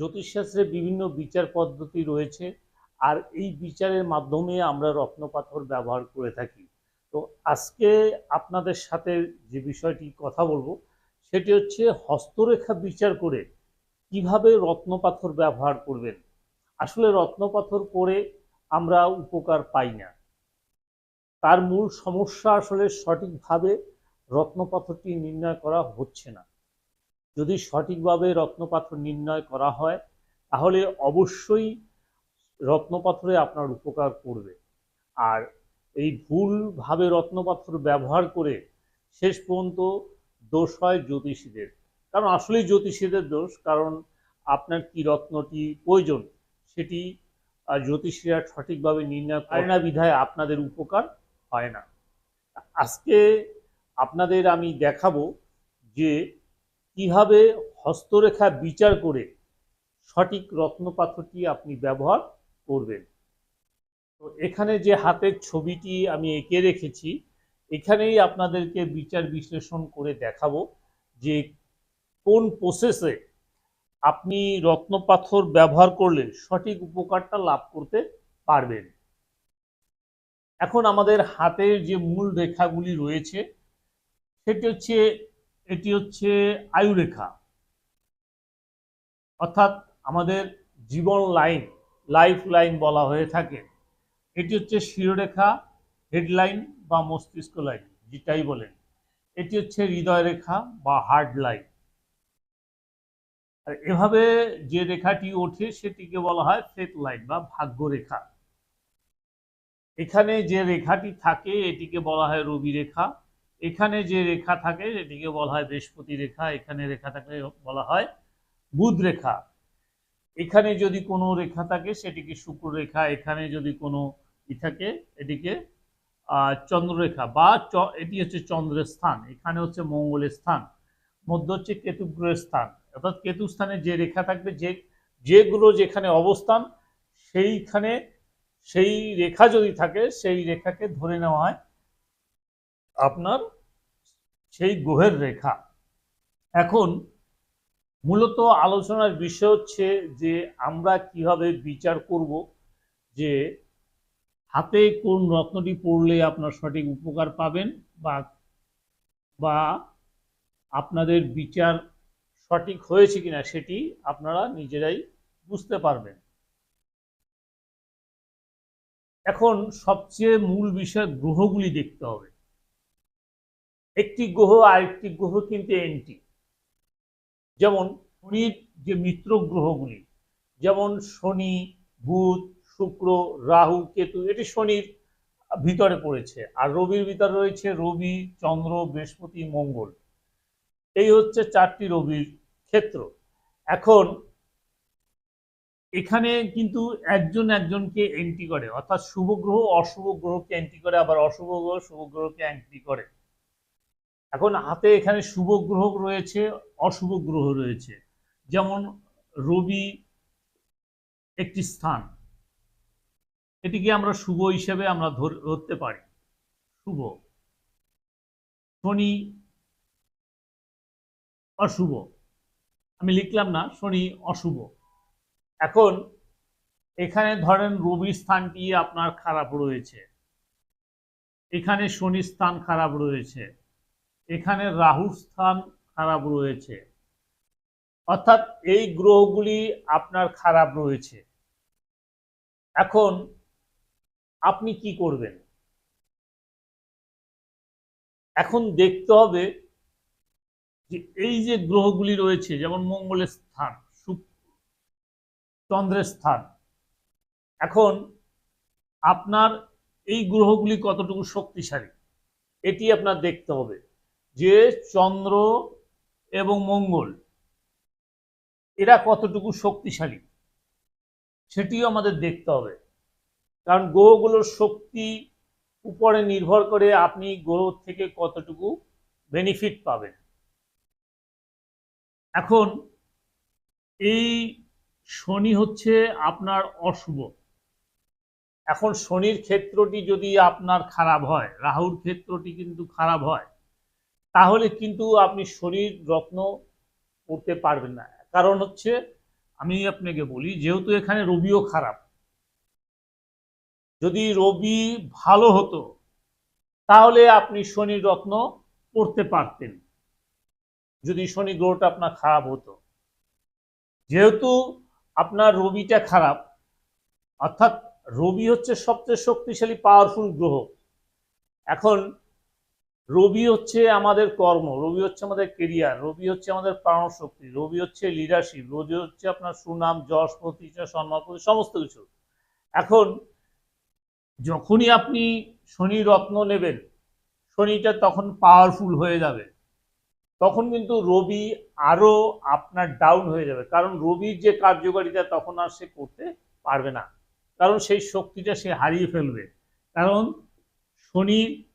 জ্যোতিষশাস্ত্রে বিভিন্ন বিচার পদ্ধতি রয়েছে, আর এই বিচারের মাধ্যমে আমরা রত্নপাথর ব্যবহার করে থাকি। তো আজকে আপনাদের সাথে যে বিষয়টি কথা বলব, সেটি হচ্ছে হস্তরেখা বিচার করে কীভাবে রত্নপাথর ব্যবহার করবেন। আসলে রত্নপাথর করে আমরা উপকার পাই না। তার মূল সমস্যা আসলে সঠিকভাবে রত্নপাথরটি নির্ণয় করা হচ্ছে না। যদি সঠিকভাবে রত্নপাথর নির্ণয় করা হয়, তাহলে অবশ্যই রত্নপাথরে আপনার উপকার করবে। আর এই ভুলভাবে রত্নপাথর ব্যবহার করে শেষ পর্যন্ত দোষ হয় জ্যোতিষীদের। কারণ আসলেই জ্যোতিষীদের দোষ, কারণ আপনার কি রত্নটি প্রয়োজন সেটি জ্যোতিষীরা সঠিকভাবে নির্ণয় করে না, বিধায় আপনাদের উপকার হয় না। আজকে আপনাদের আমি দেখাবো যে কীভাবে হস্তরেখা বিচার করে সঠিক রত্নপাথরটি আপনি ব্যবহার করবেন। তো এখানে যে হাতের ছবিটি আমি এঁকে রেখেছি, এখানেই আপনাদেরকে বিচার বিশ্লেষণ করে দেখাবো যে কোন প্রসেসে আপনি রত্নপাথর ব্যবহার করলে সঠিক উপকারটা লাভ করতে পারবেন। এখন আমাদের হাতের যে মূল রেখাগুলি রয়েছে, সেটি হচ্ছে এটি হচ্ছে আয়ুরেখা। অর্থাৎ আমাদের জীবন লাইন, লাইফ লাইন বলা হয়ে থাকে। এটি হচ্ছে শিরোরেখা, হেডলাইন বা মস্তিষ্ক লাইন, যেটাই বলেন। এটি হচ্ছে হৃদয় রেখা বা হার্ট লাইন। আর এভাবে যে রেখাটি ওঠে, সেটিকে বলা হয় ফেথ লাইন বা ভাগ্য রেখা এখানে যে রেখাটি থাকে, এটিকে বলা হয় রবি রেখা এখানে যে রেখা থাকে এটিকে বলা হয় বৃহস্পতি রেখা, এখানে রেখা থাকলে বলা হয় বুধ রেখা। এখানে যদি কোনো রেখা থাকে, সেটিকে শুক্র রেখা, এখানে যদি কোনো ই থাকে, এটিকে চন্দ্ররেখা বা এটি হচ্ছে চন্দ্রের স্থান, এখানে হচ্ছে মঙ্গলের স্থান, মধ্য হচ্ছে কেতু গ্রহের স্থান। অর্থাৎ কেতু স্থানে যে রেখা থাকবে, যে, যেগুলো যেখানে অবস্থান, সেইখানে, সেই রেখা যদি থাকে, সেই রেখাকে ধরে নেওয়া হয় আপনার সেই গ্রহের রেখা। এখন মূলত আলোচনার বিষয় হচ্ছে যে আমরা কীভাবে বিচার করব যে হাতে কোন রত্নটি পড়লে আপনার সঠিক উপকার পাবেন বা বা আপনাদের বিচার সঠিক হয়েছে কিনা সেটি আপনারা নিজেরাই বুঝতে পারবেন। এখন সবচেয়ে মূল বিষয় গ্রহগুলি দেখতে হবে। একটি গ্রহ আরেকটি গ্রহ কিন্তু এন্টি যেমন শনির যে মিত্র গ্রহগুলি, যেমন শনি, বুধ, শুক্র, রাহু, কেতু, এটি শনির ভিতরে পড়েছে। আর রবির ভিতরে রয়েছে রবি, চন্দ্র, বৃহস্পতি, মঙ্গল। এই হচ্ছে চারটি রবির ক্ষেত্র। এখন এখানে কিন্তু একজন একজনকে এন্ট্রি করে, অর্থাৎ শুভ গ্রহ অশুভ গ্রহকে এন্ট্রি করে, আবার অশুভ গ্রহ, শুভ গ্রহকে এন্ট্রি করে। এখন হাতে এখানে শুভ গ্রহ রয়েছে, অশুভ গ্রহ রয়েছে। যেমন রবি একটি স্থান, এটিকে আমরা শুভ হিসেবে আমরা ধর- ধরতে পারি। শুভ। শনি অশুভ। আমি লিখলাম না, শনি অশুভ। এখন এখানে ধরেন রবি স্থানটি আপনার খারাপ রয়েছে। এখানে শনি স্থান খারাপ রয়েছে। এখানে রাহুর স্থান খারাপ রয়েছে। অর্থাৎ এই গ্রহগুলি আপনার খারাপ রয়েছে। এখন আপনি কি করবেন? এখন দেখতে হবে যে এই যে গ্রহগুলি রয়েছে, যেমন মঙ্গলের স্থান চন্দ্রের স্থান, এখন আপনার এই গ্রহগুলি কতটুকু শক্তিশালী, এটি আপনার দেখতে হবে। যে চন্দ্র এবং মঙ্গল, এরা কতটুকু শক্তিশালী, সেটিও আমাদের দেখতে হবে। কারণ গ্রহগুলোর শক্তি উপরে নির্ভর করে আপনি গ্রহ থেকে কতটুকু বেনিফিট পাবেন। এখন এই শনি হচ্ছে আপনার অশুভ। এখন শনির ক্ষেত্রটি যদি আপনার খারাপ হয়, রাহুর ক্ষেত্রটি কিন্তু খারাপ হয় তাহলে কিন্তু আপনি শরীর রত্ন করতে পারবেন না। কারণ হচ্ছে, আমি আপনাকে বলি, যেহেতু এখানে রবিও খারাপ, যদি রবি ভালো হতো, তাহলে আপনি শনি রত্ন পড়তে পারতেন। যদি শনি গ্রহটা আপনার খারাপ হতো। যেহেতু আপনার রবিটা খারাপ, অর্থাৎ রবি হচ্ছে সবচেয়ে শক্তিশালী পাওয়ারফুল গ্রহ। এখন রবি হচ্ছে আমাদের কর্ম, রবি হচ্ছে আমাদের কেরিয়ার রবি হচ্ছে আমাদের প্রাণশক্তি, রবি হচ্ছে লিডারশিপ রবি হচ্ছে আপনার সুনাম, যশ, প্রতিষ্ঠা, সম্মান সমস্ত কিছু। এখন যখনই আপনি শনি রত্ন নেবেন, শনিটা তখন পাওয়ারফুল হয়ে যাবে। তখন কিন্তু রবি আরও আপনার ডাউন হয়ে যাবে। কারণ রবির যে কার্যকারিতা তখন আর সে করতে পারবে না। কারণ সেই শক্তিটা সে হারিয়ে ফেলবে। কারণ শনির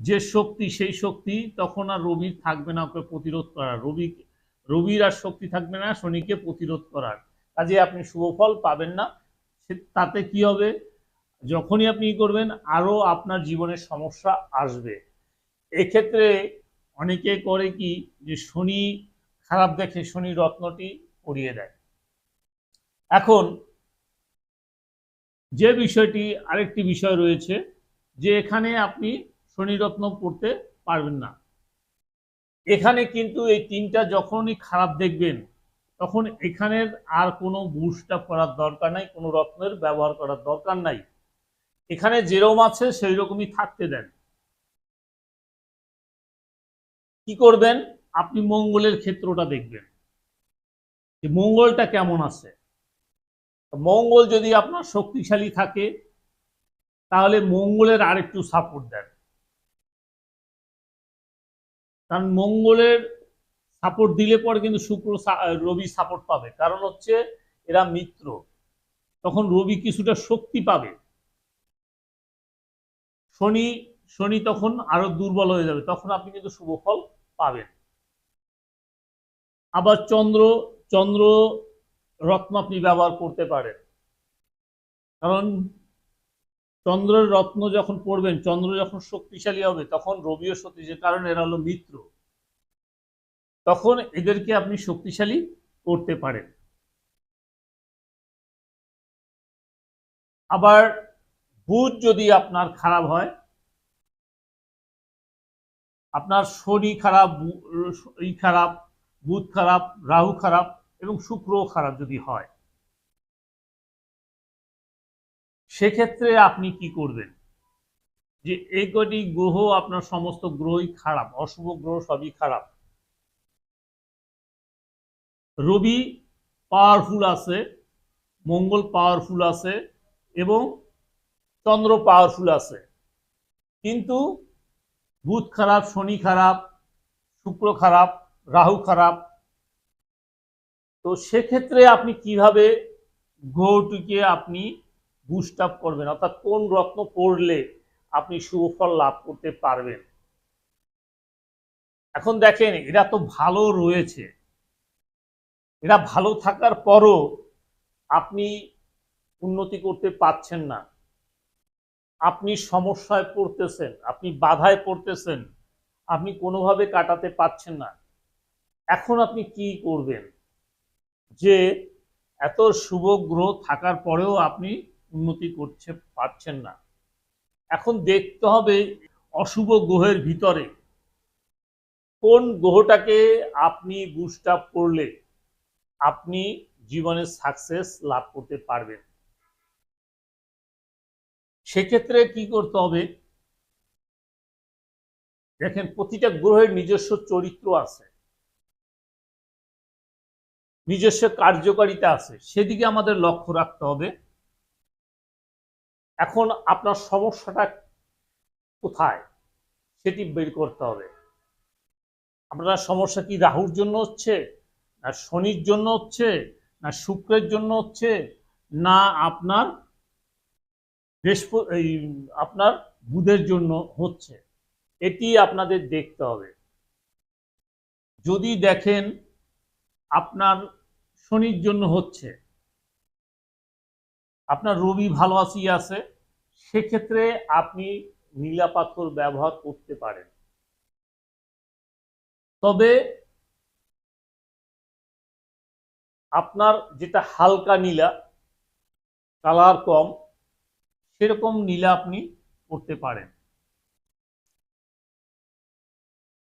যে শক্তি, সেই শক্তি তখন আর রবির থাকবে না ওকে প্রতিরোধ করার। রবি, রবির আর শক্তি থাকবে না শনিকে প্রতিরোধ করার। কাজে আপনি শুভ ফল পাবেন না। তাতে কি হবে? যখনই আপনি করবেন আরও আপনার জীবনে সমস্যা আসবে। এক্ষেত্রে অনেকে করে কি যে শনি খারাপ দেখে, শনি রত্নটি পরিয়ে দেয়। এখন যে বিষয়টি, আরেকটি বিষয় রয়েছে যে এখানে আপনি শনি রত্ন পড়তে পারবেন না। এখানে কিন্তু এই তিনটা যখনই খারাপ দেখবেন, তখন এখানের আর কোনো বুস্ট করার দরকার নাই, কোনো রত্নের ব্যবহার করার দরকার নাই। এখানে যেরকম আছে সেই রকমই থাকতে দেন। কি করবেন? আপনি মঙ্গলের ক্ষেত্রটা দেখবেন। যে মঙ্গলটা কেমন আছে? মঙ্গল যদি আপনার শক্তিশালী থাকে, তাহলে মঙ্গলের আরেকটু সাপোর্ট দেন। কারণ মঙ্গলের সাপোর্ট দিলে পরে কিন্তু শুক্র রবি সাপোর্ট পাবে। কারণ হচ্ছে এরা মিত্র। তখন রবি কিছুটা শক্তি পাবে। শনি শনি তখন আরও দুর্বল হয়ে যাবে। তখন আপনি কিন্তু শুভ ফল পাবেন। আবার চন্দ্র চন্দ্র রত্ন আপনি ব্যবহার করতে পারেন। কারণ চন্দ্রের রত্ন যখন পড়বেন, চন্দ্র যখন শক্তিশালী হবে, তখন রবিও শক্তিশালী কারণ এরা হলো মিত্র। তখন এদেরকে আপনি শক্তিশালী করতে পারেন। আবার বুধ যদি আপনার খারাপ হয়, আপনার শনি খারাপ বু- ই খারাপ, বুধ খারাপ, রাহু খারাপ এবং শুক্র খারাপ যদি হয় সেক্ষেত্রে আপনি কি করবেন? যে এই কটি গ্রহ, আপনার সমস্ত গ্রহই খারাপ, অশুভ গ্রহ সবই খারাপ। রবি পাওয়ারফুল আছে, মঙ্গল পাওয়ারফুল আছে এবং চন্দ্র পাওয়ারফুল আছে। কিন্তু বুধ খারাপ, শনি খারাপ, শুক্র খারাপ, রাহু খারাপ। তো সেক্ষেত্রে আপনি কীভাবে গ্রহটিকে আপনি বুস্ট আপ করবেন, অর্থাৎ কোন রত্ন পড়লে আপনি শুভ ফল লাভ করতে পারবেন। এখন দেখেন, এরা তো ভালো রয়েছে। এরা ভালো থাকার পরও আপনি উন্নতি করতে পারছেন না। আপনি সমস্যায় পড়তেছেন, আপনি বাধায় পড়তেছেন, আপনি কোনোভাবে কাটাতে পারছেন না। এখন আপনি কি করবেন? যে এত শুভ গ্রহ থাকার পরেও আপনি উন্নতি করতে পারছেন না। এখন দেখতে হবে অশুভ গ্রহের ভিতরে কোন গ্রহটাকে আপনি বুস্ট আপ করলে আপনি জীবনে সাকসেস লাভ করতে পারবেন। সেক্ষেত্রে কি করতে হবে? দেখেন, প্রতিটা গ্রহের নিজস্ব চরিত্র আছে। নিজস্ব কার্যকারিতা আছে। সেদিকে আমাদের লক্ষ্য রাখতে হবে। এখন আপনার সমস্যাটা কোথায় সেটি বের করতে হবে। আপনার সমস্যা কি রাহুর জন্য হচ্ছে, না শনির জন্য হচ্ছে, না শুক্রের জন্য হচ্ছে, না আপনার বৃহস্পতি এই আপনার বুধের জন্য হচ্ছে? এটি আপনাদের দেখতে হবে। যদি দেখেন আপনার শনির জন্য হচ্ছে আপনার রবি ভালো আসি আছে। সেক্ষেত্রে আপনি নীলা পাথর ব্যবহার করতে পারেন। তবে আপনার যেটা হালকা নীলা, কালার কম, সেরকম নীলা আপনি করতে পারেন।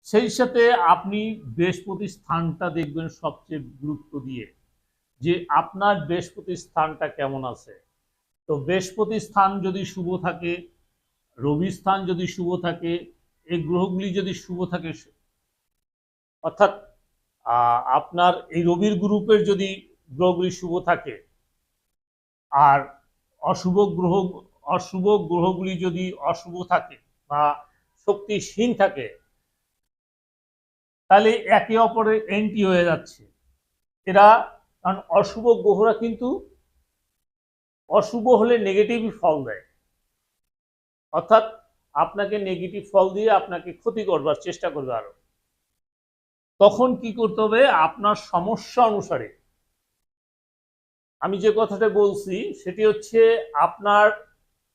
সেই সাথে আপনি বৃহস্পতি স্থানটা দেখবেন সবচেয়ে গুরুত্ব দিয়ে, যে আপনার বৃহস্পতি স্থানটা কেমন আছে। তো বৃহস্পতি স্থান যদি শুভ থাকে রবি স্থান যদি শুভ থাকে, এই গ্রহগুলি যদি শুভ থাকে, অর্থাৎ আপনার এই রবির গ্রুপের যদি গ্রহগুলি শুভ থাকে, আর অশুভ গ্রহ, অশুভ গ্রহগুলি যদি অশুভ থাকে বা শক্তিহীন থাকে, তাহলে একে অপরের এন্টি হয়ে যাচ্ছে। এরা, কারণ অশুভ গ্রহরা কিন্তু অশুভ হলে নেগেটিভই ফল দেয়। অর্থাৎ আপনাকে নেগেটিভ ফল দিয়ে আপনাকে ক্ষতি করবার চেষ্টা করবে আরও। তখন কি করতে হবে? আপনার সমস্যা অনুসারে। আমি যে কথাটা বলছি, সেটি হচ্ছে আপনার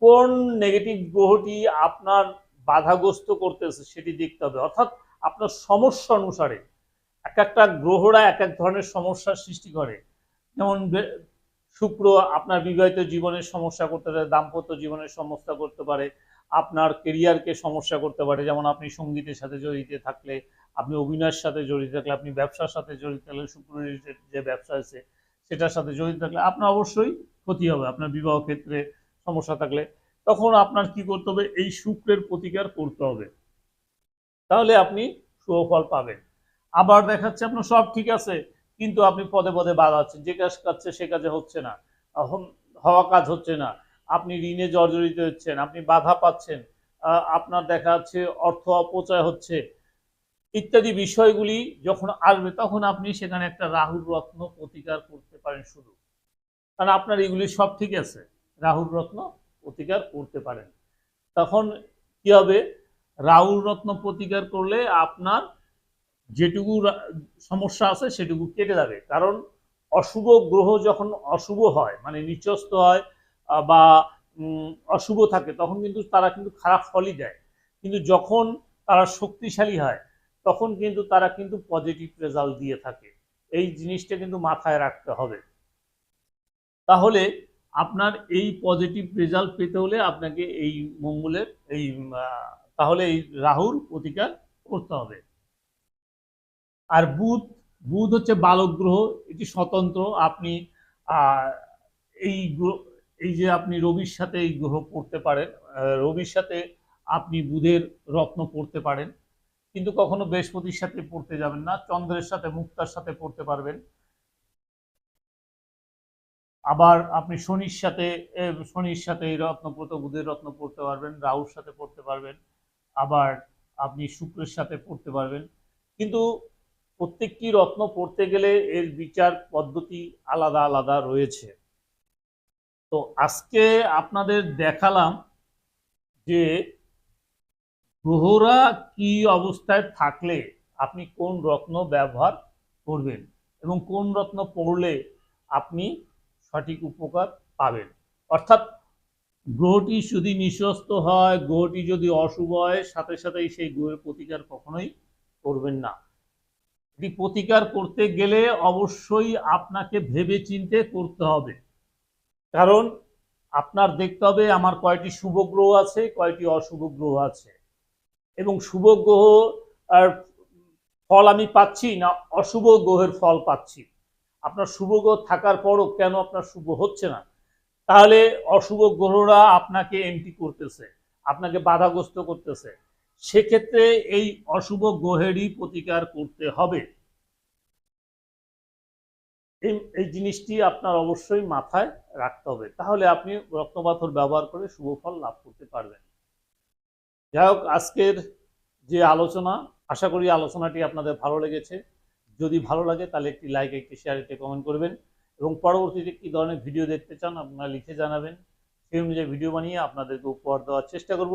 কোন নেগেটিভ গ্রহটি আপনার বাধাগ্রস্ত করতেছে সেটি দেখতে হবে। অর্থাৎ আপনার সমস্যা অনুসারে। এক একটা গ্রহরা এক এক ধরনের সমস্যার সৃষ্টি করে। যেমন শুক্র আপনার বিবাহিত জীবনের সমস্যা করতে পারে, দাম্পত্য জীবনের সমস্যা করতে পারে, আপনার কেরিয়ারকে সমস্যা করতে পারে। যেমন আপনি সঙ্গীতের সাথে জড়িত থাকলে, আপনি অভিনয়ের সাথে জড়িত থাকলে, আপনি ব্যবসার সাথে জড়িত থাকলে শুক্র যে- ব্যবসা আছে, সেটার সাথে জড়িত থাকলে আপনার অবশ্যই ক্ষতি হবে, আপনার বিবাহ ক্ষেত্রে সমস্যা থাকলে। তখন আপনার কি করতে হবে? এই শুক্রের প্রতিকার করতে হবে। তাহলে আপনি সুফল পাবেন। আবার দেখাচ্ছে আপনার সব ঠিক আছে। কিন্তু আপনি পদে পদে বাধা আছেন যে কাজ কাজছে সে কাজে হচ্ছে না হওয়া কাজ হচ্ছে না, আপনি ঋণে জর্জরিত হচ্ছেন, আপনি বাধা পাচ্ছেন আপনার দেখা যাচ্ছে অর্থ অপচয় হচ্ছে, ইত্যাদি বিষয়গুলি যখন আসবে তখন আপনি সেখানে একটা রাহুল রত্ন প্রতিকার করতে পারেন শুধু। কারণ আপনার এগুলি সব ঠিক আছে রাহুল রত্ন প্রতিকার করতে পারেন। তখন কি হবে? রাহুল রত্ন প্রতিকার করলে আপনার যেটুকু সমস্যা আছে সেটুকু কেটে যাবে। কারণ অশুভ গ্রহ যখন অশুভ হয় মানে নিচস্ত হয় বা অশুভ থাকে, তখন কিন্তু তারা কিন্তু খারাপ ফলই দেয়। কিন্তু যখন তারা শক্তিশালী হয়, তখন কিন্তু তারা কিন্তু পজিটিভ রেজাল্ট দিয়ে থাকে। এই জিনিসটা কিন্তু মাথায় রাখতে হবে। তাহলে আপনার এই পজিটিভ রেজাল্ট পেতে হলে আপনাকে এই মঙ্গলের, এই তাহলে এই রাহুর প্রতিকার করতে হবে। আর বুধ বুধ হচ্ছে বালক গ্রহ এটি স্বতন্ত্র, আপনি এই এই যে আপনি রবির সাথে এই গ্রহ পড়তে পারেন রবির সাথে আপনি বুধের রত্ন পড়তে পারেন, কিন্তু কখনো বৃহস্পতির সাথে পড়তে যাবেন না, চন্দ্রের সাথে, মুক্তার সাথে পড়তে পারবেন। আবার আপনি শনির সাথে শনির সাথে এই রত্ন পড়তে, বুধের রত্ন পড়তে পারবেন, রাহুর সাথে পড়তে পারবেন, আবার আপনি শুক্রের সাথে পড়তে পারবেন, কিন্তু প্রত্যেকটি রত্ন পড়তে গেলে এর বিচার পদ্ধতি আলাদা আলাদা রয়েছে। তো আজকে আপনাদের দেখালাম যে গ্রহরা কি অবস্থায় থাকলে আপনি কোন রত্ন ব্যবহার করবেন এবং কোন রত্ন পড়লে আপনি সঠিক উপকার পাবেন। অর্থাৎ গ্রহটি যদি নিঃস্বস্ত হয়, গ্রহটি যদি অশুভ হয়, সাথে সাথেই সেই গ্রহের প্রতিকার কখনোই করবেন না। প্রতিকার করতে গেলে অবশ্যই আপনাকে ভেবে চিনতে করতে হবে। কারণ আপনার দেখতে হবে আমার কয়টি শুভ গ্রহ আছে, কয়টি অশুভ গ্রহ আছে। এবং শুভ গ্রহ, আর ফল আমি পাচ্ছি না অশুভ গ্রহের ফল পাচ্ছি। আপনার শুভ গ্রহ থাকার পরও কেন আপনার শুভ হচ্ছে না? তাহলে অশুভ গ্রহরা আপনাকে এন্টি করতেছে, আপনাকে বাধাগ্রস্ত করতেছে। সেক্ষেত্রে এই অশুভ গ্রহেরই প্রতিকার করতে হবে। এই জিনিসটি আপনার অবশ্যই মাথায় রাখতে হবে। তাহলে আপনি রক্তপাথর ব্যবহার করে শুভ ফল লাভ করতে পারবেন। যাই হোক, আজকের যে আলোচনা, আশা করি আলোচনাটি আপনাদের ভালো লেগেছে। যদি ভালো লাগে, তাহলে একটি লাইক একটি শেয়ার একটি কমেন্ট করবেন। এবং পরবর্তীতে কী ধরনের ভিডিও দেখতে চান, আপনারা লিখে জানাবেন। সেই অনুযায়ী ভিডিও বানিয়ে আপনাদেরকে উপহার দেওয়ার চেষ্টা করব।